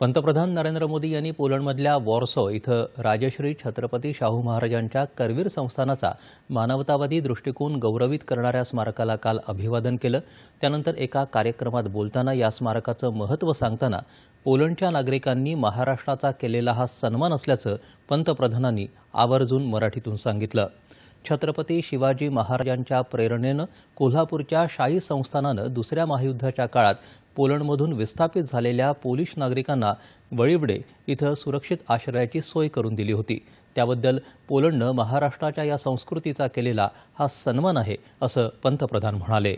पंतप्रधान नरेंद्र मोदी यांनी पोलंडमधल्या वॉर्सो इथं राजश्री छत्रपती शाहू महाराजांच्या करवीर संस्थानाचा मानवतावादी दृष्टिकोन गौरवित करणाऱ्या स्मारकाला काल अभिवादन केलं. त्यानंतर एका कार्यक्रमात बोलताना या स्मारकाचं महत्त्व सांगताना पोलंडच्या नागरिकांनी महाराष्ट्राचा केलेला हा सन्मान असल्याचं पंतप्रधानांनी आवर्जून मराठीतून सांगितलं. छत्रपती शिवाजी महाराजांच्या प्रेरणेनं कोल्हापूरच्या शाही संस्थानानं दुसऱ्या महायुद्धाच्या काळात पोलंडमधून विस्थापित झालेल्या पोलिश नागरिकांना वळीवडे इथं सुरक्षित आश्रयाची सोय करून दिली होती. त्याबद्दल पोलंडनं महाराष्ट्राच्या या संस्कृतीचा केलेला हा सन्मान आहे असं पंतप्रधान म्हणाले.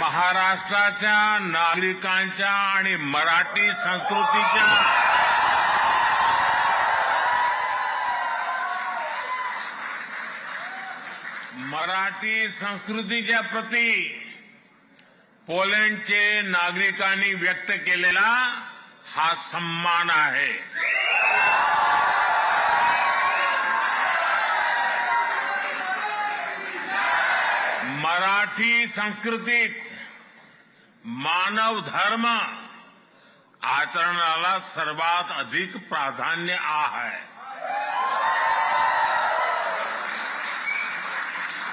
महाराष्ट्राच्या नागरिकांच्या आणि मराठी संस्कृतीच्या मराठी संस्कृतीच्या प्रती पोलंडचे नागरिकांनी व्यक्त केलेला हा सन्मान आहे. मराठी संस्कृतीत मानव धर्म आचरणाला सर्वात अधिक प्राधान्य आहे.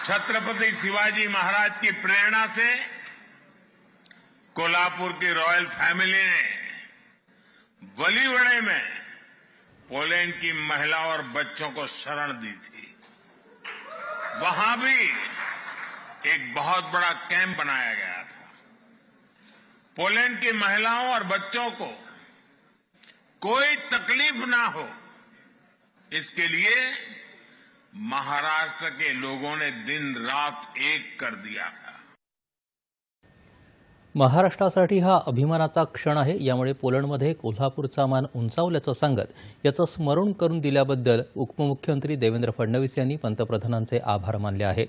छत्रपति शिवाजी महाराज की प्रेरणा से कोल्हापुर की रॉयल फैमिली ने बलीवड़े में पोलैंड की महिलाओं और बच्चों को शरण दी थी। वहाँ भी एक बहुत बड़ा कैंप बनाया गया था। पोलैंड की महिलाओं और बच्चों को कोई तकलीफ़ ना हो, इसके लिए महाराष्ट्र के लोगों ने दिन रात एक कर दिया था। महाराष्ट्रासाठी हा अभिमानाचा क्षण आहे. यामुळे पोलंडमध्ये कोल्हापूरचा मान उंचावल्याचं सांगत याचं स्मरण करून दिल्याबद्दल उपमुख्यमंत्री देवेंद्र फडणवीस यांनी पंतप्रधानांचे आभार मानले आहेत.